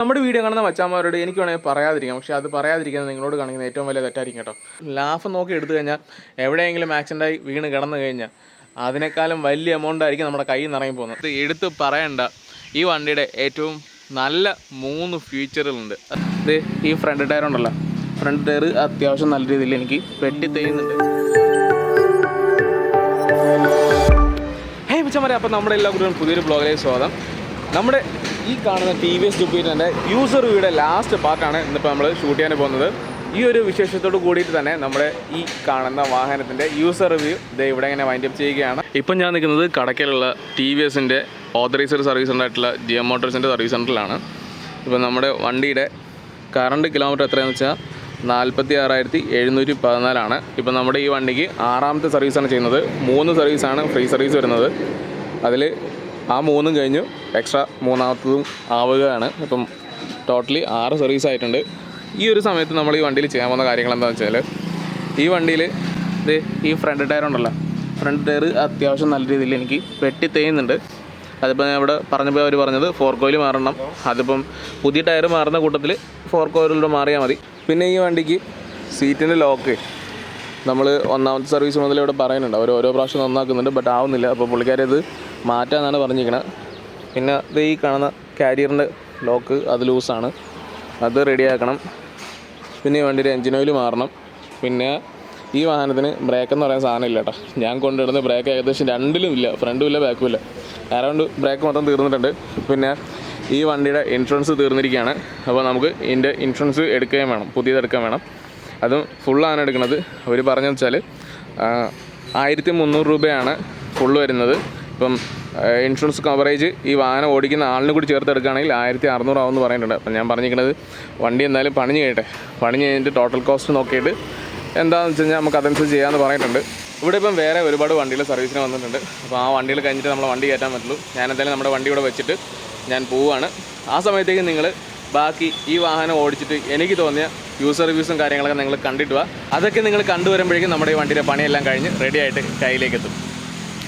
നമ്മുടെ വീഡിയോ കാണുന്ന മച്ചാന്മാരോട് എനിക്ക് വേണമെങ്കിൽ പറയാതിരിക്കാം. പക്ഷേ അത് പറയാതിരിക്കുന്നത് നിങ്ങളോട് കാണിക്കുന്ന ഏറ്റവും വലിയ തെറ്റായിരിക്കും കേട്ടോ. ലാഫ് നോക്കി എടുത്തു കഴിഞ്ഞാൽ എവിടെയെങ്കിലും ആക്സിഡന്റായി വീണ് കിടന്നു കഴിഞ്ഞാൽ അതിനേക്കാളും വലിയ എമൗണ്ട് ആയിരിക്കും നമ്മുടെ കയ്യിൽ നിന്ന് ഇറങ്ങി പോകുന്നത്. ഇത് എടുത്ത് പറയണ്ട. ഈ വണ്ടിയുടെ ഏറ്റവും നല്ല മൂന്ന് ഫീച്ചറുകളുണ്ട് ഇത് ഈ ഫ്രണ്ട് ടയർ ഉണ്ടല്ലോ. ഫ്രണ്ട് ടയർ അത്യാവശ്യം നല്ല രീതിയിൽ എനിക്ക് വെട്ടി തെയ്യുന്നുണ്ട് ഹേ മിച്ചമാരെ അപ്പോൾ നമ്മുടെ എല്ലാ കുട്ടികളും പുതിയൊരു ബ്ലോഗിലേക്ക് സ്വാഗതം. നമ്മുടെ ഈ കാണുന്ന ടി വി എസ് ജുപ്പീറ്ററിന്റെ യൂസർ റിവ്യൂയുടെ ലാസ്റ്റ് പാർട്ടാണ് ഇന്നിപ്പോൾ നമ്മൾ ഷൂട്ട് ചെയ്യാൻ പോകുന്നത്. ഈ ഒരു വിശേഷത്തോട് കൂടിയിട്ട് തന്നെ നമ്മുടെ ഈ കാണുന്ന വാഹനത്തിന്റെ യൂസർ റിവ്യൂ ഇത് ഇവിടെ ഇങ്ങനെ വൈൻഡ് അപ്പ് ചെയ്യുകയാണ്. ഇപ്പം ഞാൻ നിൽക്കുന്നത് കടക്കലുള്ള ടി വി എസിന്റെ ഓതറൈസർ സർവീസ് സെന്ററായിട്ടുള്ള ജി എം മോട്ടോഴ്സിന്റെ സർവീസ് സെന്ററിലാണ് ഇപ്പം നമ്മുടെ വണ്ടിയുടെ കറണ്ട് കിലോമീറ്റർ എത്രയാണെന്ന് വെച്ചാൽ നാൽപ്പത്തി ആറായിരത്തി എഴുന്നൂറ്റി പതിനാലാണ് ഇപ്പം നമ്മുടെ ഈ വണ്ടിക്ക് ആറാമത്തെ സർവീസാണ് ചെയ്യുന്നത്. മൂന്ന് സർവീസാണ് ഫ്രീ സർവീസ് വരുന്നത്. അതിൽ ആ മൂന്നും കഴിഞ്ഞു. എക്സ്ട്രാ മൂന്നാമത്തതും ആവുകയാണ്. ഇപ്പം ടോട്ടലി ആറ് സർവീസ് ആയിട്ടുണ്ട്. ഈ ഒരു സമയത്ത് നമ്മൾ ഈ വണ്ടിയിൽ ചെയ്യാൻ പോകുന്ന കാര്യങ്ങൾ എന്താണെന്ന് വെച്ചാൽ ഈ വണ്ടിയിൽ ഇത് ഈ ഫ്രണ്ട് ടയർ ഉണ്ടല്ലോ. ഫ്രണ്ട് ടയർ അത്യാവശ്യം നല്ല രീതിയിൽ എനിക്ക് വെട്ടി തേയുന്നുണ്ട് അതിപ്പോൾ ഞാൻ ഇവിടെ പറഞ്ഞപ്പോൾ അവർ പറഞ്ഞത് ഫോർ കോയിൽ മാറണം. അതിപ്പം പുതിയ ടയർ മാറുന്ന കൂട്ടത്തിൽ ഫോർ കോയിലൂടെ മാറിയാൽ മതി. പിന്നെ ഈ വണ്ടിക്ക് സീറ്റിന്റെ ലോക്ക് നമ്മൾ ഒന്നാമത്തെ സർവീസ് മുതൽ ഇവിടെ പറയുന്നുണ്ട്. അവർ ഓരോ പ്രാവശ്യം നന്നാക്കുന്നുണ്ട് ബട്ട് ആവുന്നില്ല. അപ്പോൾ പുള്ളിക്കാരി അത് മാറ്റാമെന്നാണ് പറഞ്ഞിരിക്കുന്നത് പിന്നെ ഇത് ഈ കാണുന്ന കാരിയറിന്റെ ലോക്ക് അത് ലൂസാണ് അത് റെഡിയാക്കണം പിന്നെ ഈ വണ്ടിയുടെ എഞ്ചിൻ ഓയിൽ മാറണം. പിന്നെ ഈ വാഹനത്തിന് ബ്രേക്ക് എന്ന് പറയുന്ന സാധനം ഇല്ല കേട്ടോ. ഞാൻ കൊണ്ടുവരുന്ന ബ്രേക്ക് ഏകദേശം രണ്ടിലും ഇല്ല ഫ്രണ്ടും ഇല്ല ബാക്കും ഇല്ല. അറൗണ്ട് ബ്രേക്ക് മൊത്തം തീർന്നിട്ടുണ്ട്. പിന്നെ ഈ വണ്ടിയുടെ ഇൻഷുറൻസ് തീർന്നിരിക്കുകയാണ്. അപ്പോൾ നമുക്ക് ഇതിന്റെ ഇൻഷുറൻസ് എടുക്കുകയും വേണം പുതിയത് എടുക്കാൻ വേണം. അതും ഫുള്ളാണ് എടുക്കുന്നത്. അവർ പറഞ്ഞു വെച്ചാൽ ആയിരത്തി മുന്നൂറ് രൂപയാണ് ഫുള്ള് വരുന്നത്. ഇപ്പം ഇൻഷുറൻസ് കവറേജ് ഈ വാഹനം ഓടിക്കുന്ന ആളിനെ കൂടി ചേർത്ത് എടുക്കുകയാണെങ്കിൽ ആയിരത്തി അറുന്നൂറ് എന്ന് പറയുന്നുണ്ട് അപ്പം ഞാൻ പറഞ്ഞിരിക്കുന്നത് വണ്ടി എന്തായാലും പണിഞ്ഞ് കഴിയട്ടെ പണിഞ്ഞ് കഴിഞ്ഞിട്ട് ടോട്ടൽ കോസ്റ്റ് നോക്കിയിട്ട് എന്താണെന്ന് വെച്ച് കഴിഞ്ഞാൽ നമുക്ക് അതനുസരിച്ച് ചെയ്യാമെന്ന് പറഞ്ഞിട്ടുണ്ട്. ഇവിടെ ഇപ്പം വേറെ ഒരുപാട് വണ്ടികൾ സർവീസിന് വന്നിട്ടുണ്ട്. അപ്പോൾ ആ വണ്ടികൾ കഴിഞ്ഞിട്ട് നമ്മളെ വണ്ടി കയറ്റാൻ പറ്റുള്ളൂ. ഞാൻ എന്തായാലും നമ്മുടെ വണ്ടി ഇവിടെ വെച്ചിട്ട് ഞാൻ പോവുകയാണ് ആ സമയത്തേക്ക് നിങ്ങൾ ബാക്കി ഈ വാഹനം ഓടിച്ചിട്ട് എനിക്ക് തോന്നിയ യൂസർ റിവ്യൂസും കാര്യങ്ങളൊക്കെ നിങ്ങൾ കണ്ടിട്ട് അതൊക്കെ നിങ്ങൾ കണ്ടുവരുമ്പോഴേക്കും നമ്മുടെ ഈ വണ്ടിയുടെ പണിയെല്ലാം കഴിഞ്ഞ് റെഡി ആയിട്ട് കയ്യിലേക്ക് എത്തും.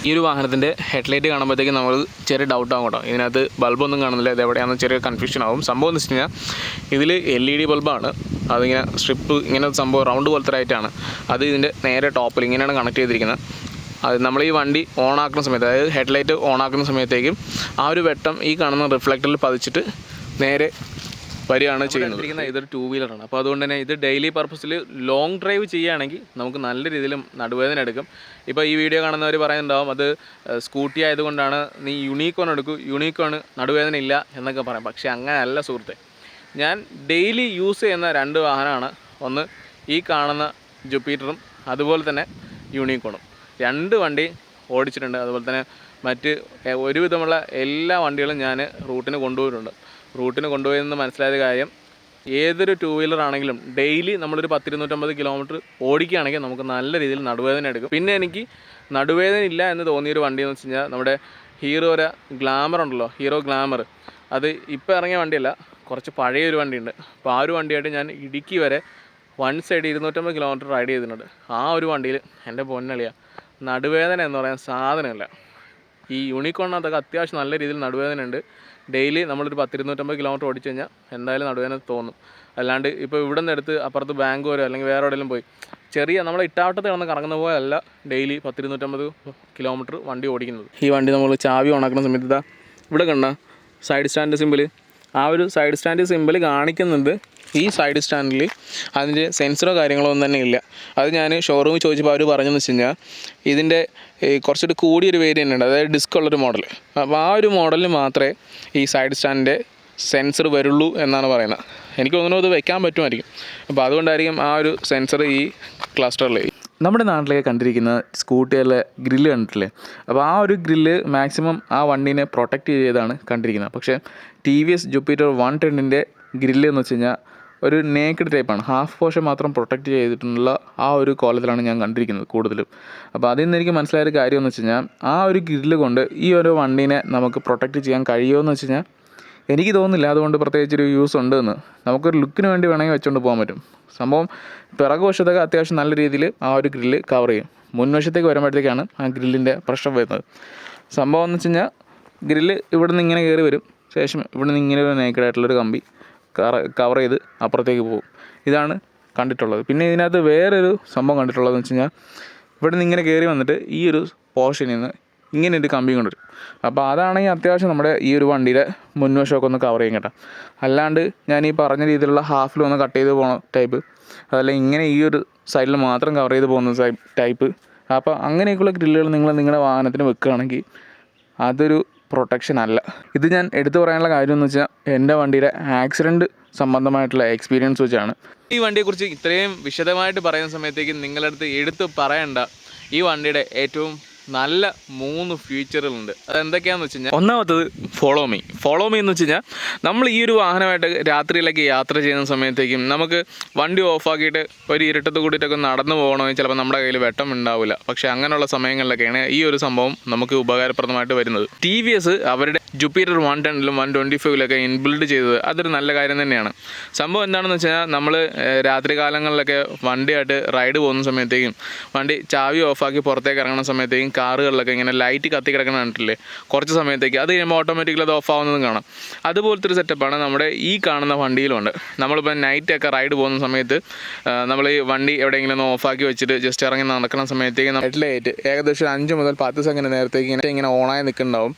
ഈ ഒരു വാഹനത്തിന്റെ ഹെഡ്ലൈറ്റ് കാണുമ്പോഴത്തേക്കും നമ്മൾ ചെറിയ ഡൗട്ട് ആകും കേട്ടോ. ഇതിനകത്ത് ബൾബൊന്നും കാണുന്നില്ല. ഇത് എവിടെയാണെന്ന് ചെറിയ കൺഫ്യൂഷൻ ആകും സംഭവം എന്ന് വെച്ച് കഴിഞ്ഞാൽ ഇതിൽ എൽ ഇ ഡി ബൾബാണ് അതിങ്ങനെ സ്ട്രിപ്പ് ഇങ്ങനെ സംഭവം റൗണ്ട് പോലത്തെ ആയിട്ടാണ് അത് ഇതിന്റെ നേരെ ടോപ്പിൽ ഇങ്ങനെയാണ് കണക്ട് ചെയ്തിരിക്കുന്നത്. അത് നമ്മൾ ഈ വണ്ടി ഓൺ ആക്കുന്ന സമയത്ത് അതായത് ഹെഡ്ലൈറ്റ് ഓൺ ആക്കുന്ന സമയത്തേക്കും ആ ഒരു വെട്ടം ഈ കാണുന്ന റിഫ്ലക്ടറിൽ പതിച്ചിട്ട് നേരെ വരികയാണ് ചെയ്യുന്നത്. ഇതൊരു ടൂ വീലറാണ് അപ്പോൾ അതുകൊണ്ട് തന്നെ ഇത് ഡെയിലി പർപ്പസിൽ ലോങ് ഡ്രൈവ് ചെയ്യുകയാണെങ്കിൽ നമുക്ക് നല്ല രീതിയിലും നടുവേദന എടുക്കും. ഇപ്പോൾ ഈ വീഡിയോ കാണുന്നവർ പറയുന്നുണ്ടാവും അത് സ്കൂട്ടി ആയതുകൊണ്ടാണ് നീ യുണീക്കോൺ എടുക്കൂ. യുണീക്കോൺ നടുവേദന ഇല്ല എന്നൊക്കെ പറയാം. പക്ഷേ അങ്ങനെയല്ല സുഹൃത്തെ. ഞാൻ ഡെയിലി യൂസ് ചെയ്യുന്ന രണ്ട് വാഹനമാണ്. ഒന്ന് ഈ കാണുന്ന ജുപ്പീറ്ററും അതുപോലെ തന്നെ യൂണിക്കോണും രണ്ട് വണ്ടി ഓടിച്ചിട്ടുണ്ട്. അതുപോലെ തന്നെ മറ്റ് ഒരുവിധമുള്ള എല്ലാ വണ്ടികളും ഞാൻ റൂട്ടിന് കൊണ്ടുപോയിട്ടുണ്ട്. റൂട്ടിന് കൊണ്ടുപോയെന്ന് മനസ്സിലായ കാര്യം ഏതൊരു ടു വീലർ ആണെങ്കിലും ഡെയിലി നമ്മളൊരു പത്തിരുന്നൂറ്റമ്പത് കിലോമീറ്റർ ഓടിക്കുകയാണെങ്കിൽ നമുക്ക് നല്ല രീതിയിൽ നടുവേദന എടുക്കും. പിന്നെ എനിക്ക് നടുവേദന ഇല്ല എന്ന് തോന്നിയൊരു വണ്ടി എന്ന് വെച്ച് കഴിഞ്ഞാൽ നമ്മുടെ ഹീറോയുടെ ഗ്ലാമർ ഉണ്ടല്ലോ ഹീറോ ഗ്ലാമർ അത് ഇപ്പോൾ ഇറങ്ങിയ വണ്ടിയല്ല കുറച്ച് പഴയ ഒരു വണ്ടിയുണ്ട്. അപ്പോൾ ആ ഒരു വണ്ടിയായിട്ട് ഞാൻ ഇടുക്കി വരെ വൺ സൈഡ് ഇരുന്നൂറ്റമ്പത് കിലോമീറ്റർ റൈഡ് ചെയ്തിട്ടുണ്ട്. ആ ഒരു വണ്ടിയിൽ എന്റെ പൊന്നളിയ നടുവേദന എന്ന് പറയാൻ സാധനമില്ല. ഈ യൂണിക്കോണിനകത്തൊക്കെ അത്യാവശ്യം നല്ല രീതിയിൽ നടുവേദന ഉണ്ട്. ഡെയിലി നമ്മളൊരു പത്തിരുന്നൂറ്റമ്പത് കിലോമീറ്റർ ഓടിച്ചു കഴിഞ്ഞാൽ എന്തായാലും നടുവേദന തോന്നും. അല്ലാണ്ട് ഇപ്പോൾ ഇവിടെ നിന്ന് എടുത്ത് അപ്പുറത്ത് ബാങ്ക് ബാംഗ്ലൂരോ അല്ലെങ്കിൽ വേറെ എവിടെയെങ്കിലും പോയി ചെറിയ നമ്മളെ ഇട്ടാവട്ടത്തിൽ കിടന്ന് കറങ്ങുന്ന പോലെയല്ല ഡെയിലി പത്തിരുന്നൂറ്റമ്പത് കിലോമീറ്റർ വണ്ടി ഓടിക്കുന്നത്. ഈ വണ്ടി നമ്മൾ ചാവി ഓണാക്കുന്ന സമയത്ത് ഇതാ ഇവിടെ കണ്ട സൈഡ് സ്റ്റാൻഡ് സിമ്പിൾ ആ ഒരു സൈഡ് സ്റ്റാൻഡ് സിമ്പിൾ കാണിക്കുന്നുണ്ട് ഈ സൈഡ് സ്റ്റാൻഡിൽ അതിന്റെ സെൻസറോ കാര്യങ്ങളോ ഒന്നും തന്നെ ഇല്ല. അത് ഞാൻ ഷോറൂമിൽ ചോദിച്ചപ്പോൾ അവർ പറഞ്ഞതെന്ന് വെച്ച് കഴിഞ്ഞാൽ ഇതിന്റെ ഈ കുറച്ചുകൂടി കൂടിയൊരു വേരിയന്റ് ഉണ്ട് അതായത് ഡിസ്ക് ഉള്ളൊരു മോഡൽ അപ്പോൾ ആ ഒരു മോഡലിന് മാത്രമേ ഈ സൈഡ് സ്റ്റാൻഡിന്റെ സെൻസർ വരുള്ളൂ എന്നാണ് പറയുന്നത്. എനിക്ക് തോന്നുന്നു അത് വെക്കാൻ പറ്റുമായിരിക്കും. അപ്പോൾ അതുകൊണ്ടായിരിക്കും ആ ഒരു സെൻസർ ഈ ക്ലസ്റ്ററിൽ നമ്മുടെ നാട്ടിലേക്ക് കണ്ടിരിക്കുന്ന സ്കൂട്ടികളിലെ ഗ്രില്ല് കണ്ടിട്ടില്ലേ? അപ്പോൾ ആ ഒരു ഗ്രില്ല് മാക്സിമം ആ വണ്ടീനെ പ്രൊട്ടക്റ്റ് ചെയ്താണ് കണ്ടിരിക്കുന്നത്. പക്ഷേ T V S Jupiter one ടെന്നിന്റെ grill എന്ന് വെച്ച് കഴിഞ്ഞാൽ ഒരു നേക്കഡ് ടൈപ്പാണ് ഹാഫ് പോർഷൻ മാത്രം പ്രൊട്ടക്റ്റ് ചെയ്തിട്ടുള്ള ആ ഒരു കോലത്തിലാണ് ഞാൻ കണ്ടിരിക്കുന്നത് കൂടുതലും. അപ്പോൾ അതിൽ നിന്ന് എനിക്ക് മനസ്സിലായ ഒരു കാര്യം എന്ന് വെച്ച് കഴിഞ്ഞാൽ ആ ഒരു ഗ്രില്ല് കൊണ്ട് ഈ ഒരു വണ്ടീനെ നമുക്ക് പ്രൊട്ടക്റ്റ് ചെയ്യാൻ കഴിയുമോ എന്ന് വെച്ച് കഴിഞ്ഞാൽ എനിക്ക് തോന്നുന്നില്ല. അതുകൊണ്ട് പ്രത്യേകിച്ച് ഒരു യൂസ് ഉണ്ട് എന്ന്. നമുക്കൊരു ലുക്കിന് വേണ്ടി വേണമെങ്കിൽ വെച്ചുകൊണ്ട് പോകാൻ പറ്റും. സംഭവം പിറകു വശത്തൊക്കെ അത്യാവശ്യം നല്ല രീതിയിൽ ആ ഒരു ഗ്രില്ല് കവർ ചെയ്യും. മുൻവശത്തേക്ക് വരുമ്പോഴത്തേക്കാണ് ആ ഗ്രില്ലിന്റെ പ്രശ്നം വരുന്നത്. സംഭവം എന്ന് വെച്ച് കഴിഞ്ഞാൽ ഗ്രില്ല് ഇവിടെ നിന്ന് ഇങ്ങനെ കയറി വരും. ശേഷം ഇവിടെ നിന്ന് ഇങ്ങനെ ഒരു നേക്കഡ് ആയിട്ടുള്ളൊരു കമ്പി. കവർ ചെയ്ത് അപ്പുറത്തേക്ക് പോകും. ഇതാണ് കണ്ടിട്ടുള്ളത്. പിന്നെ ഇതിനകത്ത് വേറൊരു സംഭവം കണ്ടിട്ടുള്ളതെന്ന് വെച്ച് കഴിഞ്ഞാൽ ഇവിടെ നിന്ന് ഇങ്ങനെ കയറി വന്നിട്ട് ഈ ഒരു പോർഷനിൽ നിന്ന് ഇങ്ങനെ ഒരു കമ്പി കൊണ്ടുവരും അപ്പോൾ അതാണെങ്കിൽ അത്യാവശ്യം നമ്മുടെ ഈ ഒരു വണ്ടിയുടെ മുൻവശമൊക്കെ ഒന്ന് കവർ ചെയ്യും കേട്ടോ. അല്ലാണ്ട് ഞാൻ ഈ പറഞ്ഞ രീതിയിലുള്ള ഹാഫിൽ ഒന്ന് കട്ട് ചെയ്ത് പോണ ടൈപ്പ് അതല്ല ഇങ്ങനെ ഈ ഒരു സൈഡിൽ മാത്രം കവർ ചെയ്ത് പോകുന്ന ടൈപ്പ് അപ്പോൾ അങ്ങനെയൊക്കെയുള്ള ഗ്രില്ലുകൾ നിങ്ങൾ നിങ്ങളുടെ വാഹനത്തിന് വെക്കുകയാണെങ്കിൽ അതൊരു പ്രൊട്ടക്ഷൻ അല്ല. ഇത് ഞാൻ എടുത്തു പറയാനുള്ള കാര്യം എന്ന് വെച്ചാൽ എന്റെ വണ്ടിയുടെ ആക്സിഡന്റ് സംബന്ധമായിട്ടുള്ള എക്സ്പീരിയൻസ് വെച്ചാണ്. ഈ വണ്ടിയെക്കുറിച്ച് ഇത്രയും വിശദമായിട്ട് പറയുന്ന സമയത്തേക്ക് നിങ്ങളുടെ അടുത്ത് എടുത്ത് പറയണ്ട. ഈ വണ്ടിയുടെ ഏറ്റവും നല്ല മൂന്ന് ഫീച്ചറുകളുണ്ട് അതെന്തൊക്കെയാണെന്ന് വെച്ച് കഴിഞ്ഞാൽ ഒന്നാമത്തത് ഫോളോ മീ ഫോളോ മീ എന്ന് വെച്ച് കഴിഞ്ഞാൽ നമ്മൾ ഈ ഒരു വാഹനമായിട്ട് രാത്രിയിലേക്ക് യാത്ര ചെയ്യുന്ന സമയത്തേക്കും നമുക്ക് വണ്ടി ഓഫാക്കിയിട്ട് ഒരു ഇരുട്ടത്ത് കൂടിയിട്ടൊക്കെ നടന്നു പോകണമെങ്കിൽ ചിലപ്പോൾ നമ്മുടെ കയ്യിൽ വെട്ടം ഉണ്ടാവില്ല. പക്ഷേ അങ്ങനെയുള്ള സമയങ്ങളിലൊക്കെയാണ് ഈ ഒരു സംഭവം നമുക്ക് ഉപകാരപ്രദമായിട്ട് വരുന്നത്. ടി വി എസ് അവരുടെ ജുപ്പീറ്റർ വൺ ടെന്നിലും വൺ ട്വന്റി ഫൈവിലൊക്കെ ഇൻബിൽഡ് ചെയ്തത് അതൊരു നല്ല കാര്യം തന്നെയാണ്. സംഭവം എന്താണെന്ന് വെച്ച് കഴിഞ്ഞാൽ നമ്മൾ രാത്രി കാലങ്ങളിലൊക്കെ വണ്ടിയായിട്ട് റൈഡ് പോകുന്ന സമയത്തേക്കും വണ്ടി ചാവി ഓഫാക്കി പുറത്തേക്ക് ഇറങ്ങുന്ന സമയത്തേക്കും കാറുകളിലൊക്കെ ഇങ്ങനെ ലൈറ്റ് കത്തി കിടക്കുന്ന കണ്ടിട്ടില്ലേ? കുറച്ച് സമയത്തേക്ക് അത് കഴിയുമ്പോൾ ഓട്ടോമാറ്റിക്കലി അത് ഓഫ് ആവുന്നതും കാണാം. അതുപോലത്തെ ഒരു സെറ്റപ്പാണ് നമ്മുടെ ഈ കാണുന്ന വണ്ടിയിലുണ്ട്. നമ്മളിപ്പോൾ നൈറ്റൊക്കെ റൈഡ് പോകുന്ന സമയത്ത് നമ്മൾ ഈ വണ്ടി എവിടെയെങ്കിലും ഒന്ന് ഓഫാക്കി വെച്ചിട്ട് ജസ്റ്റ് ഇറങ്ങി നടക്കുന്ന സമയത്തേക്ക് ലൈറ്റ് ഏകദേശം അഞ്ച് മുതൽ പത്ത് സെക്കൻഡ് നേരത്തേക്ക് ഇങ്ങനെ ഇങ്ങനെ ഓണായി നിൽക്കുന്നുണ്ടാവും.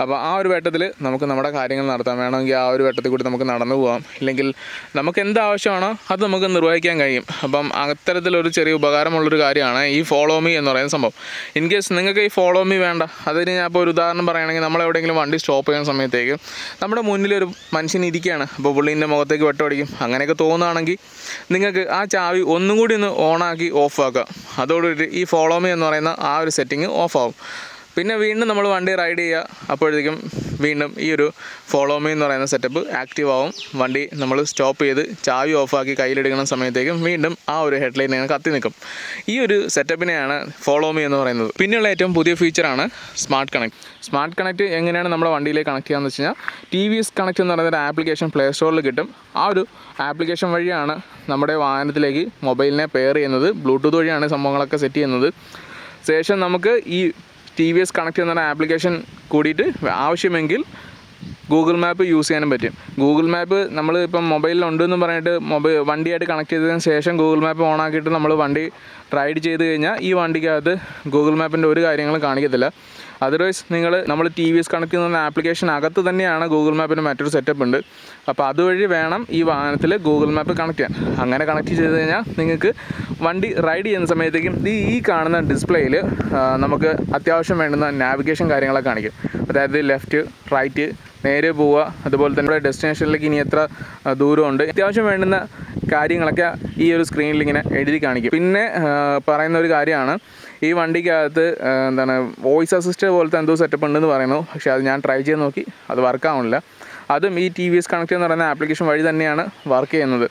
അപ്പോൾ ആ ഒരു വെട്ടത്തിൽ നമുക്ക് നമ്മുടെ കാര്യങ്ങൾ നടത്താം. വേണമെങ്കിൽ ആ ഒരു വേട്ടത്തിൽ കൂടി നമുക്ക് നടന്നു പോകാം ഇല്ലെങ്കിൽ നമുക്ക് എന്ത് ആവശ്യമാണോ അത് നമുക്ക് നിർവഹിക്കാൻ കഴിയും. അപ്പം അത്തരത്തിലൊരു ചെറിയ ഉപകാരമുള്ളൊരു കാര്യമാണ് ഈ ഫോളോ മീ എന്ന് പറയുന്ന സംഭവം. ഇൻ കേസ് നിങ്ങൾക്ക് ഈ ഫോളോ മീ വേണ്ട. അതിന് ഞാൻ ഇപ്പോൾ ഒരു ഉദാഹരണം പറയുകയാണെങ്കിൽ നമ്മൾ എവിടെയെങ്കിലും വണ്ടി സ്റ്റോപ്പ് ചെയ്യുന്ന സമയത്തേക്ക് നമ്മുടെ മുന്നിലൊരു മനുഷ്യൻ ഇരിക്കുകയാണ്. അപ്പോൾ പുള്ളീന്റെ മുഖത്തേക്ക് വെട്ടമടിക്കും അങ്ങനെയൊക്കെ തോന്നുകയാണെങ്കിൽ നിങ്ങൾക്ക് ആ ചാവി ഒന്നും കൂടി ഒന്ന് ഓണാക്കി ഓഫ് ഓഫാക്കുക അതോടുകൂടി ഈ ഫോളോ മീ എന്ന് പറയുന്ന ആ ഒരു സെറ്റിംഗ് ഓഫ് ആവും. പിന്നെ വീണ്ടും നമ്മൾ വണ്ടി റൈഡ് ചെയ്യുക. അപ്പോഴത്തേക്കും വീണ്ടും ഈ ഒരു ഫോളോ മീ എന്ന് പറയുന്ന സെറ്റപ്പ് ആക്റ്റീവ് ആവും. വണ്ടി നമ്മൾ സ്റ്റോപ്പ് ചെയ്ത് ചാവി ഓഫാക്കി കയ്യിലെടുക്കുന്ന സമയത്തേക്കും വീണ്ടും ആ ഒരു ഹെഡ്ലൈൻ ഇങ്ങനെ കത്തി നിൽക്കും. ഈ ഒരു സെറ്റപ്പിനെയാണ് ഫോളോ മീ എന്ന് പറയുന്നത്. പിന്നെയുള്ള ഏറ്റവും പുതിയ ഫീച്ചറാണ് സ്മാർട്ട് കണക്ട് സ്മാർട്ട് കണക്ട് എങ്ങനെയാണ് നമ്മുടെ വണ്ടിയിലേക്ക് കണക്ട് ചെയ്യാന്ന് വെച്ച് കഴിഞ്ഞാൽ ടി വി എസ് കണക്ട് എന്ന് പറയുന്ന ഒരു ആപ്ലിക്കേഷൻ പ്ലേ സ്റ്റോറിൽ കിട്ടും. ആ ഒരു ആപ്ലിക്കേഷൻ വഴിയാണ് നമ്മുടെ വാഹനത്തിലേക്ക് മൊബൈലിനെ പെയർ ചെയ്യുന്നത്. ബ്ലൂടൂത്ത് വഴിയാണ് സംഭവങ്ങളൊക്കെ സെറ്റ് ചെയ്യുന്നത്. ശേഷം നമുക്ക് ഈ ടി വി എസ് കണക്ട് ചെയ്യുന്ന ആപ്ലിക്കേഷൻ കൂടിയിട്ട് ആവശ്യമെങ്കിൽ ഗൂഗിൾ മാപ്പ് യൂസ് ചെയ്യാനും പറ്റും. ഗൂഗിൾ മാപ്പ് നമ്മൾ ഇപ്പം മൊബൈലിലുണ്ടെന്ന് പറഞ്ഞിട്ട് മൊബൈൽ വണ്ടിയായിട്ട് കണക്ട് ചെയ്തതിന് ശേഷം ഗൂഗിൾ മാപ്പ് ഓൺ ആക്കിയിട്ട് നമ്മൾ വണ്ടി റൈഡ് ചെയ്ത് കഴിഞ്ഞാൽ ഈ വണ്ടിക്കകത്ത് ഗൂഗിൾ മാപ്പിന്റെ ഒരു കാര്യങ്ങളും കാണിക്കത്തില്ല. അതർവൈസ് നിങ്ങൾ നമ്മൾ ടി വി എസ് കണക്ട് ചെയ്യുന്ന ആപ്ലിക്കേഷൻ അകത്ത് തന്നെയാണ് ഗൂഗിൾ മാപ്പിന് മറ്റൊരു സെറ്റപ്പ് ഉണ്ട്. അപ്പോൾ അതുവഴി വേണം ഈ വാഹനത്തിൽ ഗൂഗിൾ മാപ്പ് കണക്ട് ചെയ്യാൻ. അങ്ങനെ കണക്ട് ചെയ്ത് കഴിഞ്ഞാൽ നിങ്ങൾക്ക് വണ്ടി റൈഡ് ചെയ്യുന്ന സമയത്തേക്കും ഈ ഈ കാണുന്ന ഡിസ്പ്ലേയിൽ നമുക്ക് അത്യാവശ്യം വേണ്ടുന്ന നാവിഗേഷൻ കാര്യങ്ങളൊക്കെ കാണിക്കും. അതായത് ലെഫ്റ്റ് റൈറ്റ് നേരെ പോവുക. അതുപോലെ തന്നെ ഡെസ്റ്റിനേഷനിലേക്ക് ഇനി എത്ര ദൂരമുണ്ട്. അത്യാവശ്യം വേണ്ടുന്ന കാര്യങ്ങളൊക്കെ ഈ ഒരു സ്ക്രീനിൽ ഇങ്ങനെ എഴുതി കാണിക്കും. പിന്നെ പറയുന്ന ഒരു കാര്യമാണ്. ഈ വണ്ടിക്കകത്ത് എന്താണ് വോയിസ് അസിസ്റ്റ് പോലത്തെ എന്തോ സെറ്റപ്പ് ഉണ്ടെന്ന് പറയുന്നു. പക്ഷേ അത് ഞാൻ ട്രൈ ചെയ്ത് നോക്കി. അത് വർക്ക് ആവുന്നില്ല അതും ഈ ടി വി എസ് കണക്ട് എന്ന് പറയുന്ന ആപ്ലിക്കേഷൻ വഴി തന്നെയാണ് വർക്ക് ചെയ്യുന്നത്.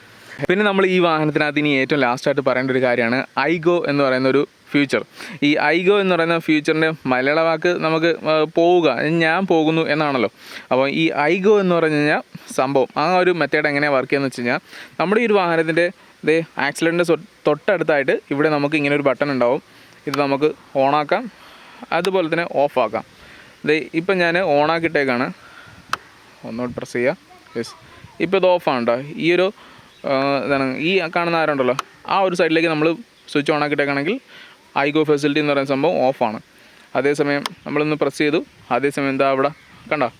പിന്നെ നമ്മൾ ഈ വാഹനത്തിനകത്ത് ഇനി ഏറ്റവും ലാസ്റ്റായിട്ട് പറയേണ്ട ഒരു കാര്യമാണ്. ഐഗോ എന്ന് പറയുന്ന ഒരു ഫ്യൂച്ചർ ഈ ഐഗോ എന്ന് പറയുന്ന ഫ്യൂച്ചറിന്റെ മലയാള വാക്ക് നമുക്ക് പോവുക. ഞാൻ പോകുന്നു എന്നാണല്ലോ. അപ്പോൾ ഈ ഐഗോ എന്ന് പറഞ്ഞു കഴിഞ്ഞാൽ സംഭവം. ആ ഒരു മെത്തേഡ് എങ്ങനെയാണ് വർക്ക് ചെയ്യുന്നത് വെച്ച് കഴിഞ്ഞാൽ നമ്മുടെ ഈ ഒരു വാഹനത്തിന്റെ ഇതേ ആക്സിഡന്റ് തൊട്ടടുത്തായിട്ട് ഇവിടെ നമുക്ക് ഇങ്ങനെ ഒരു ബട്ടൺ ഉണ്ടാവും. ഇത് നമുക്ക് ഓണാക്കാം അതുപോലെ തന്നെ ഓഫ് ആക്കാം. ദേ ഇപ്പം ഞാൻ ഓണാക്കിയിട്ടേക്കാണ് ഒന്നുകൂടി പ്രസ് ചെയ്യുക. യെസ് ഇപ്പോൾ ഇത് ഓഫാണ് കേട്ടോ ഈ ഒരു എന്താണ് ഈ കാണുന്ന ആരുണ്ടല്ലോ? ആ ഒരു സൈഡിലേക്ക് നമ്മൾ സ്വിച്ച് ഓൺ ആക്കിയിട്ടേക്കാണെങ്കിൽ ഐഗോ ഫെസിലിറ്റി എന്ന് പറയുന്ന സംഭവം ഓഫാണ് അതേസമയം നമ്മളൊന്ന് പ്രസ് ചെയ്തു. അതേസമയം എന്താ അവിടെ? കണ്ടോ?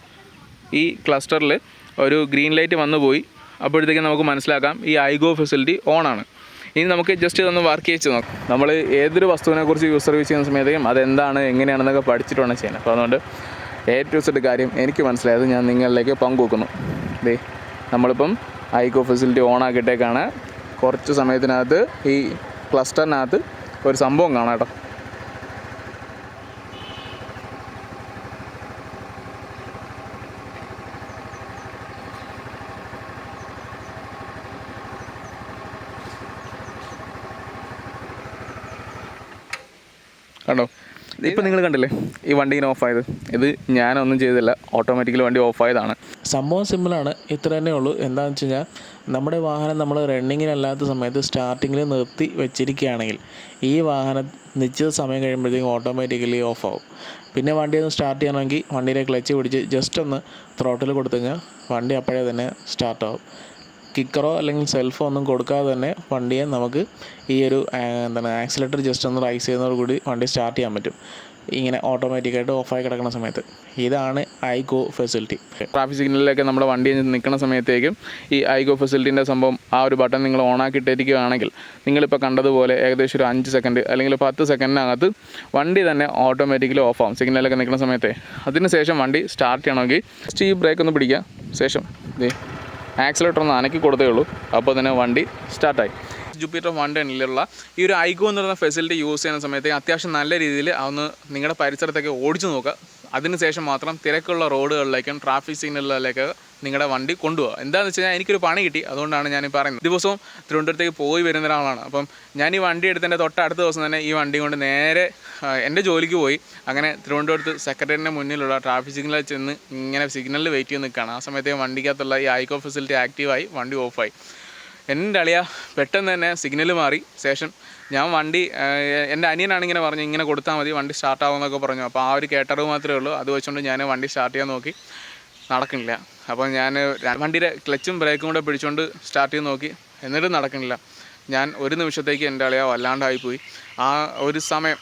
ഈ ക്ലസ്റ്ററിൽ ഒരു ഗ്രീൻ ലൈറ്റ് വന്നു പോയി. അപ്പോഴത്തേക്കും നമുക്ക് മനസ്സിലാക്കാം ഈ ഐഗോ ഫെസിലിറ്റി ഓൺ ആണ്. ഇനി നമുക്ക് ജസ്റ്റ് ഇതൊന്ന് വർക്ക് ചെയ്ത് നോക്കാം. നമ്മൾ ഏതൊരു വസ്തുവിനെക്കുറിച്ച് യൂസ് സർവീസ് ചെയ്യുന്ന സമയത്തേക്കും അതെന്താണ് എങ്ങനെയാണെന്നൊക്കെ പഠിച്ചിട്ട് വേണം ചെയ്യാൻ അപ്പോൾ അതുകൊണ്ട് ഏറ്റവും സെറ്റ് കാര്യം എനിക്ക് മനസ്സിലായത് ഞാൻ നിങ്ങളിലേക്ക് പങ്കുവെക്കുന്നു. ദേ നമ്മളിപ്പം ഐക്കോ ഫെസിലിറ്റി ഓൺ ആക്കിയിട്ടേക്കാണ്. കുറച്ച് സമയത്തിനകത്ത് ഈ ക്ലസ്റ്ററിനകത്ത് ഒരു സംഭവം കാണാം കേട്ടോ കണ്ടോ ഇപ്പം നിങ്ങൾ കണ്ടില്ലേ? ഈ വണ്ടി ഇങ്ങനെ ഓഫായത് ഇത് ഞാനൊന്നും ചെയ്തില്ല. ഓട്ടോമാറ്റിക്കലി വണ്ടി ഓഫായതാണ് സംഭവം സിമ്പിളാണ് ഇത്ര തന്നെ ഉള്ളൂ. എന്താണെന്ന് വെച്ച് കഴിഞ്ഞാൽ നമ്മുടെ വാഹനം നമ്മൾ റണ്ണിങ്ങിനല്ലാത്ത സമയത്ത് സ്റ്റാർട്ടിങ്ങിൽ നിർത്തി വെച്ചിരിക്കുകയാണെങ്കിൽ ഈ വാഹനം നിശ്ചിത സമയം കഴിയുമ്പോഴത്തേക്കും ഓട്ടോമാറ്റിക്കലി ഓഫ് ആവും. പിന്നെ വണ്ടി ഒന്ന് സ്റ്റാർട്ട് ചെയ്യണമെങ്കിൽ വണ്ടിയിലെ ക്ലച്ച് പിടിച്ച് ജസ്റ്റ് ഒന്ന് ത്രോട്ടിൽ കൊടുത്തു കഴിഞ്ഞാൽ വണ്ടി അപ്പോഴേ തന്നെ സ്റ്റാർട്ട് ആവും. കിക്കറോ അല്ലെങ്കിൽ സെൽഫോ ഒന്നും കൊടുക്കാതെ തന്നെ വണ്ടിയെ നമുക്ക് ഈ ഒരു എന്താണ് ആക്സിലേറ്റർ ജസ്റ്റ് ഒന്ന് റൈസ് ചെയ്യുന്നതോട് കൂടി വണ്ടി സ്റ്റാർട്ട് ചെയ്യാൻ പറ്റും. ഇങ്ങനെ ഓട്ടോമാറ്റിക്കായിട്ട് ഓഫായി കിടക്കുന്ന സമയത്ത്. ഇതാണ് ഐഗോ ഫെസിലിറ്റി ട്രാഫിക് സിഗ്നലിലൊക്കെ നമ്മുടെ വണ്ടി നിൽക്കുന്ന സമയത്തേക്കും ഈ ഐഗോ ഫെസിലിറ്റീന്റെ സംഭവം ആ ഒരു ബട്ടൺ നിങ്ങൾ ഓണാക്കി ഇട്ടിരിക്കുകയാണെങ്കിൽ നിങ്ങളിപ്പോൾ കണ്ടതുപോലെ ഏകദേശം ഒരു അഞ്ച് സെക്കൻഡ് അല്ലെങ്കിൽ പത്ത് സെക്കൻഡിനകത്ത് വണ്ടി തന്നെ ഓട്ടോമാറ്റിക്കലി ഓഫ് ആവും. സിഗ്നലൊക്കെ നിൽക്കുന്ന സമയത്തെ. അതിന് ശേഷം വണ്ടി സ്റ്റാർട്ട് ചെയ്യണമെങ്കിൽ സ്റ്റീ ബ്രേക്ക് ഒന്ന് പിടിക്കുക. ശേഷം ദേ ആക്സിലേറ്റർ ഒന്ന് അനക്കി കൊടുത്തേ ഉള്ളൂ. അപ്പോൾ തന്നെ വണ്ടി സ്റ്റാർട്ടായി ജൂപ്പിറ്റർ വൺ ടെന്നിലുള്ള ഈ ഒരു ഐഗോ എന്ന് പറയുന്ന ഫെസിലിറ്റി യൂസ് ചെയ്യുന്ന സമയത്ത് അത്യാവശ്യം നല്ല രീതിയിൽ അതൊന്ന് നിങ്ങളുടെ പരിസരത്തൊക്കെ ഓടിച്ചു നോക്കുക. അതിനുശേഷം മാത്രം തിരക്കുള്ള റോഡുകളിലേക്കും ട്രാഫിക് സിഗ്നലുകളിലേക്ക് നിങ്ങളുടെ വണ്ടി കൊണ്ടുപോകുക എന്താണെന്ന് വെച്ച് കഴിഞ്ഞാൽ എനിക്കൊരു പണി കിട്ടി. അതുകൊണ്ടാണ് ഞാൻ പറയുന്നത്. ദിവസവും തിരുവനന്തപുരത്തേക്ക് പോയി വരുന്ന ഒരാളാണ്. അപ്പം ഞാൻ ഈ വണ്ടി എടുത്തതിന്റെ തൊട്ടടുത്ത ദിവസം തന്നെ ഈ വണ്ടി കൊണ്ട് നേരെ എന്റെ ജോലിക്ക് പോയി. അങ്ങനെ തിരുവനന്തപുരത്ത് സെക്രട്ടറിന്റെ മുന്നിലുള്ള ട്രാഫിക് സിഗ്നലിൽ ചെന്ന് ഇങ്ങനെ സിഗ്നലിൽ വെയിറ്റ് ചെയ്ത് നിൽക്കുകയാണ് ആ സമയത്ത് വണ്ടിക്കകത്തുള്ള ഈ ഐക്കോ ഫെസിലിറ്റി ആക്റ്റീവായി വണ്ടി ഓഫായി എന്റെ അളിയ പെട്ടെന്ന് തന്നെ സിഗ്നൽ മാറി. ശേഷം ഞാൻ വണ്ടി എന്റെ അനിയനാണ് ഇങ്ങനെ പറഞ്ഞു ഇങ്ങനെ കൊടുത്താൽ മതി വണ്ടി സ്റ്റാർട്ടാവുമെന്നൊക്കെ പറഞ്ഞു. അപ്പോൾ ആ ഒരു കേട്ടറിവ് മാത്രമേ ഉള്ളൂ. അത് വെച്ചുകൊണ്ട് ഞാൻ വണ്ടി സ്റ്റാർട്ട് ചെയ്യാൻ നോക്കി. നടക്കണില്ല അപ്പോൾ ഞാൻ വണ്ടിയുടെ ക്ലച്ചും ബ്രേക്കും കൂടെ പിടിച്ചുകൊണ്ട് സ്റ്റാർട്ട് ചെയ്ത് നോക്കി. എന്നിട്ടും നടക്കണില്ല ഞാൻ ഒരു നിമിഷത്തേക്ക് എന്റെ അളിയ വല്ലാണ്ടായിപ്പോയി ആ ഒരു സമയം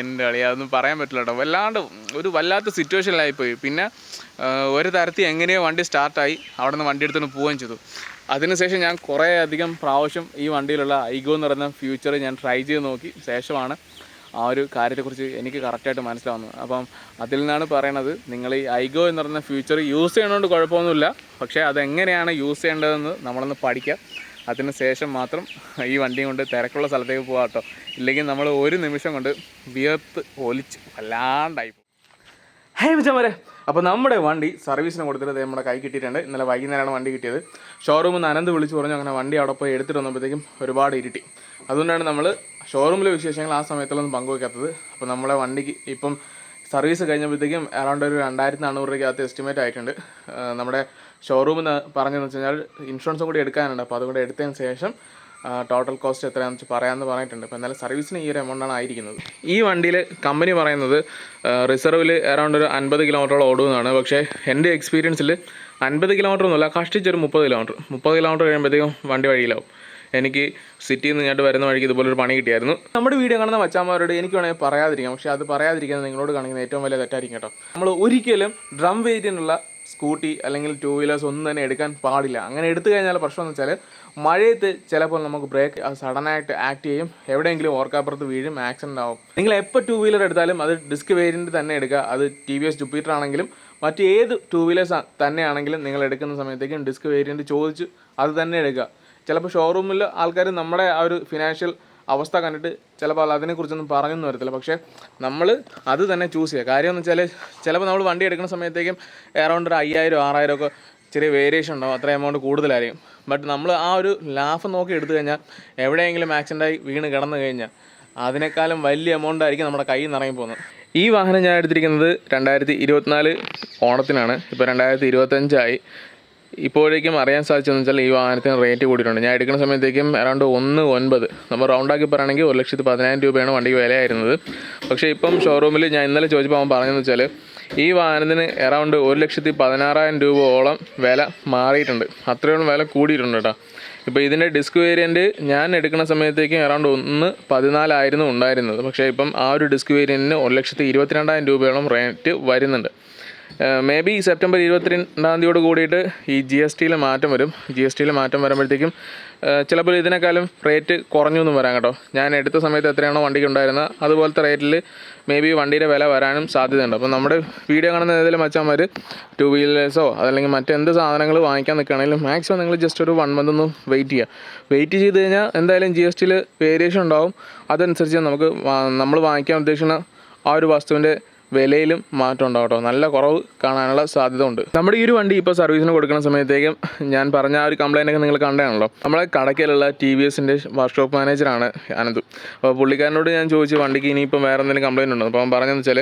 എന്റെ അളിയാ അതൊന്നും പറയാൻ പറ്റില്ല കേട്ടോ. വല്ലാണ്ട് ഒരു വല്ലാത്ത സിറ്റുവേഷനിലായിപ്പോയി പിന്നെ ഒരു തരത്തിൽ എങ്ങനെയോ വണ്ടി സ്റ്റാർട്ടായി. അവിടെ നിന്ന് വണ്ടി എടുത്തുകൊണ്ട് പോവുകയും ചെയ്തു. അതിനുശേഷം ഞാൻ കുറേ അധികം പ്രാവശ്യം ഈ വണ്ടിയിലുള്ള ഐഗോ എന്ന് പറയുന്ന ഫ്യൂച്ചർ ഞാൻ ട്രൈ ചെയ്ത് നോക്കി. ശേഷമാണ് ആ ഒരു കാര്യത്തെക്കുറിച്ച് എനിക്ക് കറക്റ്റായിട്ട് മനസ്സിലാവുന്നത് അപ്പം അതിൽ നിന്നാണ് പറയണത് നിങ്ങൾ ഈ ഐഗോ എന്ന് പറയുന്ന ഫ്യൂച്ചർ യൂസ് ചെയ്യണോണ്ട് കുഴപ്പമൊന്നുമില്ല. പക്ഷേ അതെങ്ങനെയാണ് യൂസ് ചെയ്യേണ്ടതെന്ന് നമ്മളൊന്ന് പഠിക്കാം. അതിന് ശേഷം മാത്രം ഈ വണ്ടിയും കൊണ്ട് തിരക്കുള്ള സ്ഥലത്തേക്ക് പോകാം കേട്ടോ. ഇല്ലെങ്കിൽ നമ്മൾ ഒരു നിമിഷം കൊണ്ട് വിയർത്ത് ഒലിച്ച് വല്ലാണ്ടായി പോകും. ഹേ വിജയമാരെ അപ്പോൾ നമ്മുടെ വണ്ടി സർവീസിന് കൊടുത്തിട്ട് നമ്മുടെ കൈ കിട്ടിയിട്ടുണ്ട്. ഇന്നലെ വൈകുന്നേരമാണ് വണ്ടി കിട്ടിയത്. ഷോറൂമിൽ നിന്ന് അനന്ത് വിളിച്ച് പറഞ്ഞു അങ്ങനെ വണ്ടി അവിടെ പോയി എടുത്തിട്ട് വന്നപ്പോഴത്തേക്കും ഒരുപാട് ഇരുട്ടി. അതുകൊണ്ടാണ് നമ്മൾ ഷോറൂമിലെ വിശേഷങ്ങൾ ആ സമയത്തൊന്നും പങ്കുവെക്കാത്തത്. അപ്പോൾ നമ്മളെ വണ്ടിക്ക് ഇപ്പം സർവീസ് കഴിഞ്ഞപ്പോഴത്തേക്കും അറൗണ്ട് ഒരു രണ്ടായിരത്തി നാനൂറ് രൂപയ്ക്കകത്ത് എസ്റ്റിമേറ്റ് ആയിട്ടുണ്ട്. നമ്മുടെ ഷോറൂമിൽ നിന്ന് പറഞ്ഞതെന്ന് വെച്ച് കഴിഞ്ഞാൽ ഇൻഷുറൻസും കൂടി എടുക്കാനുണ്ട്. അപ്പോൾ അതുകൂടെ എടുത്തതിന് ശേഷം ടോട്ടൽ കോസ്റ്റ് എത്രയാണെന്ന് വെച്ച് പറയാമെന്ന് പറഞ്ഞിട്ടുണ്ട്. അപ്പോൾ എന്നാലും സർവീസിന് ഈ ഒരു എമൗണ്ടാണ് ആയിരിക്കുന്നത്. ഈ വണ്ടിയിൽ കമ്പനി പറയുന്നത് റിസർവിൽ അറൗണ്ട് ഒരു അൻപത് കിലോമീറ്ററോളം ഓടുമെന്നാണ്. പക്ഷേ എന്റെ എക്സ്പീരിയൻസിൽ അൻപത് കിലോമീറ്റർ ഒന്നുമല്ല കഷ്ടിച്ചൊരു മുപ്പത് കിലോമീറ്റർ മുപ്പത് കിലോമീറ്റർ കഴിയുമ്പോഴത്തേക്കും വണ്ടി വഴിയിലാവും. എനിക്ക് സിറ്റിയിൽ നിന്ന് ഇങ്ങോട്ട് വരുന്ന വഴിക്ക് ഇതുപോലെ ഒരു പണി കിട്ടിയായിരുന്നു. നമ്മുടെ വീഡിയോ കാണുന്ന മച്ചാന്മാരോട് എനിക്ക് വേണമെങ്കിൽ പറയാതിരിക്കാം. പക്ഷേ അത് പറയാതിരിക്കുന്നത് നിങ്ങളോട് കാണിക്കുന്ന ഏറ്റവും വലിയ തെറ്റായിരിക്കും കേട്ടോ. നമ്മൾ ഒരിക്കലും ഡ്രം വെയിറ്റിനുള്ള സ്കൂട്ടി അല്ലെങ്കിൽ ടൂ വീലേഴ്സ് ഒന്നും തന്നെ എടുക്കാൻ പാടില്ല. അങ്ങനെ എടുത്തു കഴിഞ്ഞാൽ പ്രശ്നം എന്ന് വെച്ചാൽ മഴയത്ത് ചിലപ്പോൾ നമുക്ക് ബ്രേക്ക് സഡനായിട്ട് ആക്ട് ചെയ്യും. എവിടെയെങ്കിലും ഓർക്കാപ്പുറത്ത് വീഴും ആക്സിഡന്റ് ആവും. നിങ്ങൾ എപ്പോൾ ടൂ വീലർ എടുത്താലും അത് ഡിസ്ക് വേരിയന്റ് തന്നെ എടുക്കുക. അത് ടി വി എസ് ജുപ്പിറ്റർ ആണെങ്കിലും മറ്റ് ഏത് ടൂ വീലേഴ്സ് തന്നെയാണെങ്കിലും നിങ്ങൾ എടുക്കുന്ന സമയത്തേക്കും ഡിസ്ക് വേരിയന്റ് ചോദിച്ച് അത് തന്നെ എടുക്കുക. ചിലപ്പോൾ ഷോറൂമിൽ ആൾക്കാർ നമ്മുടെ ആ ഒരു ഫിനാൻഷ്യൽ അവസ്ഥ കണ്ടിട്ട് ചിലപ്പോൾ അതിനെക്കുറിച്ചൊന്നും പറഞ്ഞൊന്നും വരത്തില്ല. പക്ഷേ നമ്മൾ അത് തന്നെ ചൂസ് ചെയ്യുക. കാര്യം എന്ന് വെച്ചാൽ ചിലപ്പോൾ നമ്മൾ വണ്ടി എടുക്കുന്ന സമയത്തേക്കും എറൗണ്ട് ഒരു അയ്യായിരം ആറായിരം ഒക്കെ ചെറിയ വേരിയേഷൻ ഉണ്ടാവും. അത്ര എമൗണ്ട് കൂടുതലായിരിക്കും. ബട്ട് നമ്മൾ ആ ഒരു ലാഫ് നോക്കി എടുത്തു കഴിഞ്ഞാൽ എവിടെയെങ്കിലും ആക്സിഡന്റായി വീണ് കിടന്നു കഴിഞ്ഞാൽ അതിനേക്കാളും വലിയ എമൗണ്ട് ആയിരിക്കും നമ്മുടെ കയ്യിൽ നിന്ന് ഇറങ്ങി പോകുന്നത്. ഈ വാഹനം ഞാൻ എടുത്തിരിക്കുന്നത് രണ്ടായിരത്തി ഇരുപത്തിനാല് ഓണത്തിനാണ്. ഇപ്പോൾ രണ്ടായിരത്തി ഇരുപത്തഞ്ചായി ഇപ്പോഴേക്കും അറിയാൻ സാധിച്ചതെന്ന് വെച്ചാൽ ഈ വാഹനത്തിന് റേറ്റ് കൂടിയിട്ടുണ്ട്. ഞാൻ എടുക്കുന്ന സമയത്തേക്കും അറൗണ്ട് ഒന്ന് ഒൻപത്. നമ്മൾ റൗണ്ടാക്കി പറയുകയാണെങ്കിൽ ഒരു ലക്ഷത്തി പതിനായിരം രൂപയാണ് വണ്ടിക്ക് വിലയായിരുന്നത്. പക്ഷേ ഇപ്പം ഷോറൂമിൽ ഞാൻ ഇന്നലെ ചോദിച്ചപ്പോൾ അവൻ പറഞ്ഞതെന്ന് വെച്ചാൽ ഈ വാഹനത്തിന് അറൗണ്ട് ഒരു ലക്ഷത്തി പതിനാറായിരം രൂപയോളം വില മാറിയിട്ടുണ്ട്. അത്രയോളം വില കൂടിയിട്ടുണ്ട് കേട്ടോ. ഇപ്പോൾ ഇതിന്റെ ഡിസ്ക് വേരിയന്റ് ഞാൻ എടുക്കുന്ന സമയത്തേക്കും അറൗണ്ട് ഒന്ന് പതിനാലായിരുന്നു ഉണ്ടായിരുന്നത്. പക്ഷേ ഇപ്പം ആ ഒരു ഡിസ്ക് വേരിയന്റിന് ഒരു ലക്ഷത്തി ഇരുപത്തിരണ്ടായിരം രൂപയോളം റേറ്റ് വരുന്നുണ്ട്. മേ ബി സെപ്റ്റംബർ ഇരുപത്തിരണ്ടാം തീയതിയോട് കൂടിയിട്ട് ഈ ജി എസ് ടിയിൽ മാറ്റം വരും. ജി എസ് ടിയിൽ മാറ്റം വരുമ്പോഴത്തേക്കും ചിലപ്പോൾ ഇതിനേക്കാളും റേറ്റ് കുറഞ്ഞു എന്നും വരാം കേട്ടോ. ഞാൻ എടുത്ത സമയത്ത് എത്രയാണോ വണ്ടിക്ക് ഉണ്ടായിരുന്നത് അതുപോലത്തെ റേറ്റിൽ മേ ബി വണ്ടിയുടെ വില വരാനും സാധ്യതയുണ്ട്. അപ്പോൾ നമ്മുടെ വീഡിയോ കാണുന്ന ഏതെങ്കിലും മച്ചാന്മാർ ടു വീലേഴ്സോ അതല്ലെങ്കിൽ മറ്റെന്ത് സാധനങ്ങൾ വാങ്ങിക്കാൻ നിൽക്കുകയാണെങ്കിലും മാക്സിമം നിങ്ങൾ ജസ്റ്റ് ഒരു വൺ മന്ത് ഒന്ന് വെയിറ്റ് ചെയ്യുക. വെയിറ്റ് ചെയ്ത് കഴിഞ്ഞാൽ എന്തായാലും ജി എസ് ടിയിൽ വേരിയേഷൻ ഉണ്ടാവും. അതനുസരിച്ച് നമുക്ക് നമ്മൾ വാങ്ങിക്കാൻ ഉദ്ദേശിക്കുന്ന ആ ഒരു വസ്തുവിന്റെ വിലയിലും മാറ്റം ഉണ്ടാവും കേട്ടോ. നല്ല കുറവ് കാണാനുള്ള സാധ്യത ഉണ്ട് നമ്മുടെ ഈ ഒരു വണ്ടി ഇപ്പോൾ സർവീസിന് കൊടുക്കുന്ന സമയത്തേക്കും ഞാൻ പറഞ്ഞ ആ ഒരു കംപ്ലൈന്റ് ഒക്കെ നിങ്ങൾ കണ്ടതാണല്ലോ. നമ്മളെ കടക്കലുള്ള ടി വി എസിന്റെ വർക്ക്ഷോപ്പ് മാനേജറാണ് അനന്തു അപ്പോൾ പുള്ളിക്കാരനോട് ഞാൻ ചോദിച്ചു വണ്ടിക്ക് ഇനിയിപ്പം വേറെ എന്തെങ്കിലും കംപ്ലൈന്റ് ഉണ്ടോ? അപ്പോൾ അവൻ പറഞ്ഞതെന്ന് വെച്ചാൽ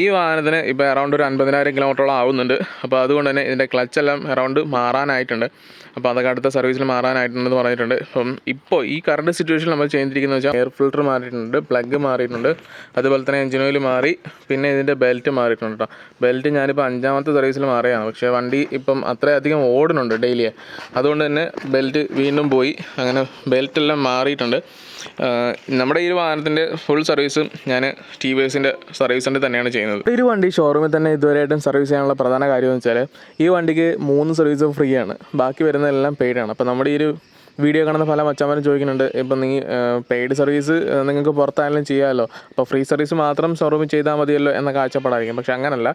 ഈ വാഹനത്തിന് ഇപ്പോൾ അറൗണ്ട് ഒരു അൻപതിനായിരം കിലോമീറ്ററോളം ആവുന്നുണ്ട്. അപ്പോൾ അതുകൊണ്ട് തന്നെ ഇതിന്റെ ക്ലച്ച് എല്ലാം അറൗണ്ട് മാറാനായിട്ടുണ്ട്. അപ്പോൾ അതൊക്കെ അടുത്ത സർവീസിൽ മാറാനായിട്ടുണ്ടെന്ന് പറഞ്ഞിട്ടുണ്ട്. അപ്പം ഇപ്പോൾ ഈ കറണ്ട് സിറ്റുവേഷൻ നമ്മൾ ചെയ്തിരിക്കുന്നത് വെച്ചാൽ എയർ ഫിൽറ്റർ മാറിയിട്ടുണ്ട് പ്ലഗ് മാറിയിട്ടുണ്ട്. അതുപോലെ തന്നെ എഞ്ചിനോയിൽ മാറി. പിന്നെ ഇതിന്റെ ഇതിന്റെ ബെൽറ്റ് മാറിയിട്ടുണ്ട് കേട്ടോ ബെൽറ്റ് ഞാനിപ്പോൾ അഞ്ചാമത്തെ സർവീസിൽ മാറിയാണ്. പക്ഷേ വണ്ടി ഇപ്പം അത്രയധികം ഓടുന്നുണ്ട് ഡെയിലി അതുകൊണ്ട് തന്നെ ബെൽറ്റ് വീണ്ടും പോയി. അങ്ങനെ ബെൽറ്റ് എല്ലാം മാറിയിട്ടുണ്ട്. നമ്മുടെ ഈ ഒരു വാഹനത്തിന്റെ ഫുൾ സർവീസും ഞാൻ ടി വി എസിന്റെ സർവീസ് സെന്റർ തന്നെയാണ് ചെയ്യുന്നത്. ഈ വണ്ടി ഷോറൂമിൽ തന്നെ ഇതുവരെയായിട്ടും സർവീസ് ചെയ്യാനുള്ള പ്രധാന കാര്യം എന്ന് വെച്ചാൽ ഈ വണ്ടിക്ക് മൂന്ന് സർവീസും ഫ്രീ ആണ്. ബാക്കി വരുന്നതെല്ലാം പെയ്ഡാണ് അപ്പോൾ നമ്മുടെ ഈ ഒരു വീഡിയോ കാണുന്ന പല മച്ചന്മാരും ചോദിക്കുന്നുണ്ട് ഇപ്പം നീ പെയ്ഡ് സർവീസ് നിങ്ങൾക്ക് പുറത്തായാലും ചെയ്യാമല്ലോ അപ്പോൾ ഫ്രീ സർവീസ് മാത്രം സർവീസ് ചെയ്താൽ മതിയല്ലോ എന്ന കാഴ്ചപ്പാടായിരിക്കും. പക്ഷെ അങ്ങനല്ല.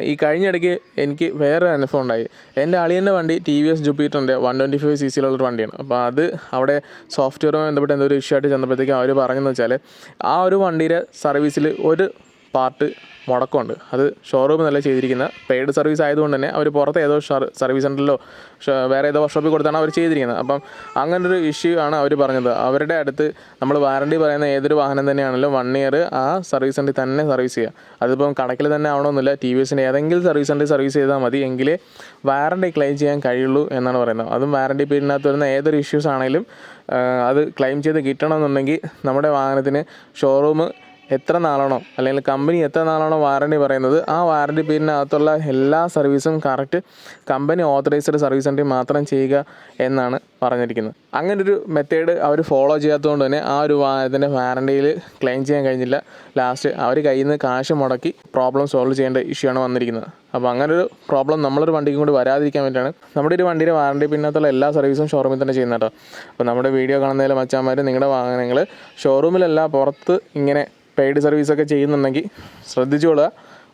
ഈ ഈ കഴിഞ്ഞിടയ്ക്ക് എനിക്ക് വേറെ അനുഭവം ഉണ്ടായി. എന്റെ അളിയന്റെ വണ്ടി ടി വി എസ് ജുപ്പിറ്ററിന്റെ വൺ ട്വന്റി ഫൈവ് സി സിയിലുള്ളൊരു വണ്ടിയാണ്. അപ്പോൾ അത് അവിടെ സോഫ്റ്റ്വെയറുമായി ബന്ധപ്പെട്ട് എന്തോ ഒരു ഇഷ്യൂ ആയിട്ട് ചെന്നപ്പോഴത്തേക്കും അവർ പറഞ്ഞതെന്ന് വെച്ചാൽ ആ ഒരു വണ്ടിയുടെ സർവീസിൽ ഒരു പാർട്ട് മുടക്കമുണ്ട്. അത് ഷോറൂമിൽ നല്ല ചെയ്തിരിക്കുന്ന. പെയ്ഡ് സർവീസ് ആയതുകൊണ്ട് തന്നെ അവർ പുറത്ത് ഏതോ സർവീസ് സെന്ററിലോ വേറെ ഏതോ വർക്ക്ഷോപ്പിൽ കൊടുത്താണ് അവർ ചെയ്തിരിക്കുന്നത് അപ്പം അങ്ങനൊരു ഇഷ്യൂ ആണ് അവർ പറഞ്ഞത്. അവരുടെ അടുത്ത് നമ്മൾ വാറണ്ടി പറയുന്ന ഏതൊരു വാഹനം തന്നെയാണല്ലോ വൺ ഇയർ ആ സർവീസ് സെന്ററിൽ തന്നെ സർവീസ് ചെയ്യുക അതിപ്പം കണക്കിൽ തന്നെ ആവണമെന്നില്ല ടി വി എസിന്റെ ഏതെങ്കിലും സർവീസ് സെന്ററിൽ സർവീസ് ചെയ്താൽ മതി എങ്കിലേ വാറണ്ടി ക്ലെയിം ചെയ്യാൻ കഴിയുള്ളൂ എന്നാണ് പറയുന്നത്. അതും വാറണ്ടി പീരീഡിനകത്ത് വരുന്ന ഏതൊരു ഇഷ്യൂസ് ആണെങ്കിലും അത് ക്ലെയിം ചെയ്ത് കിട്ടണമെന്നുണ്ടെങ്കിൽ നമ്മുടെ വാഹനത്തിന് ഷോറൂം എത്ര നാളാണോ അല്ലെങ്കിൽ കമ്പനി എത്ര നാളാണോ വാറണ്ടി പറയുന്നത് ആ വാറണ്ടി പീരീഡിനകത്തുള്ള എല്ലാ സർവീസും കറക്റ്റ് കമ്പനി ഓതറൈസ്ഡ് സർവീസ് സെന്ററിൽ മാത്രം ചെയ്യുക എന്നാണ് പറഞ്ഞിരിക്കുന്നത്. അങ്ങനൊരു മെത്തേഡ് അവർ ഫോളോ ചെയ്യാത്തതുകൊണ്ട് തന്നെ ആ ഒരു വാഹനത്തിന്റെ വാറണ്ടിയിൽ ക്ലെയിം ചെയ്യാൻ കഴിഞ്ഞില്ല. ലാസ്റ്റ് അവർ കയ്യിൽ നിന്ന് കാശ് മുടക്കി പ്രോബ്ലം സോൾവ് ചെയ്യേണ്ട ഇഷ്യൂ ആണ് വന്നിരിക്കുന്നത്. അപ്പോൾ അങ്ങനൊരു പ്രോബ്ലം നമ്മളൊരു വണ്ടിക്കും കൂടി വരാതിരിക്കാൻ വേണ്ടിയിട്ടാണ് നമ്മുടെ ഒരു വണ്ടിയുടെ വാറണ്ടി പിന്നത്തുള്ള എല്ലാ സർവീസും ഷോറൂമിൽ തന്നെ ചെയ്യുന്നത് കേട്ടോ. അപ്പോൾ നമ്മുടെ വീഡിയോ കാണുന്നതിൽ മച്ചാന്മാർ നിങ്ങളുടെ വാഹനങ്ങൾ ഷോറൂമിലല്ല പുറത്ത് ഇങ്ങനെ പെയ്ഡ് സർവീസൊക്കെ ചെയ്യുന്നുണ്ടെങ്കിൽ ശ്രദ്ധിച്ചുകൊള്ളുക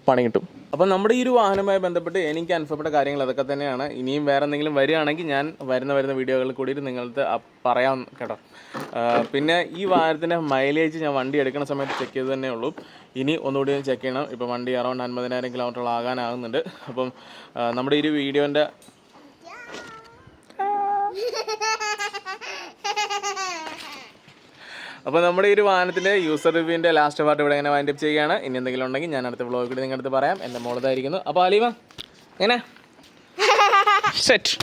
പണി കിട്ടും. അപ്പം നമ്മുടെ ഈ ഒരു വാഹനവുമായി ബന്ധപ്പെട്ട് എനിക്ക് അനുഭവപ്പെട്ട കാര്യങ്ങൾ അതൊക്കെ തന്നെയാണ്. ഇനിയും വേറെ എന്തെങ്കിലും വരികയാണെങ്കിൽ ഞാൻ വരുന്ന വരുന്ന വീഡിയോകളിൽ കൂടി നിങ്ങൾക്ക് പറയാൻ പറയാം കേട്ടോ. പിന്നെ ഈ വാഹനത്തിന്റെ മൈലേജ് ഞാൻ വണ്ടി എടുക്കുന്ന സമയത്ത് ചെക്ക് ചെയ്ത് തന്നെ ഉള്ളൂ. ഇനി ഒന്നുകൂടി ചെക്ക് ചെയ്യണം. ഇപ്പോൾ വണ്ടി അറൗണ്ട് അൻപതിനായിരം കിലോമീറ്റർ ആകാനാകുന്നുണ്ട്. അപ്പം നമ്മുടെ ഈ ഒരു വീഡിയോന്റെ അപ്പോൾ നമ്മുടെ ഈ ഒരു വാഹനത്തിന്റെ യൂസർ റിവ്യൂവിന്റെ ലാസ്റ്റ് പാർട്ട് ഇവിടെ ഇങ്ങനെ വൈൻഡപ്പ് ചെയ്യുകയാണ്. ഇനി എന്തെങ്കിലും ഉണ്ടെങ്കിൽ ഞാൻ അടുത്ത വ്ളോഗ് കൂടി നിങ്ങളുടെ അടുത്ത് പറയാം. എന്റെ മോളതായിരിക്കുന്നു അപ്പോൾ അലീമ എങ്ങനെ? സെറ്റ്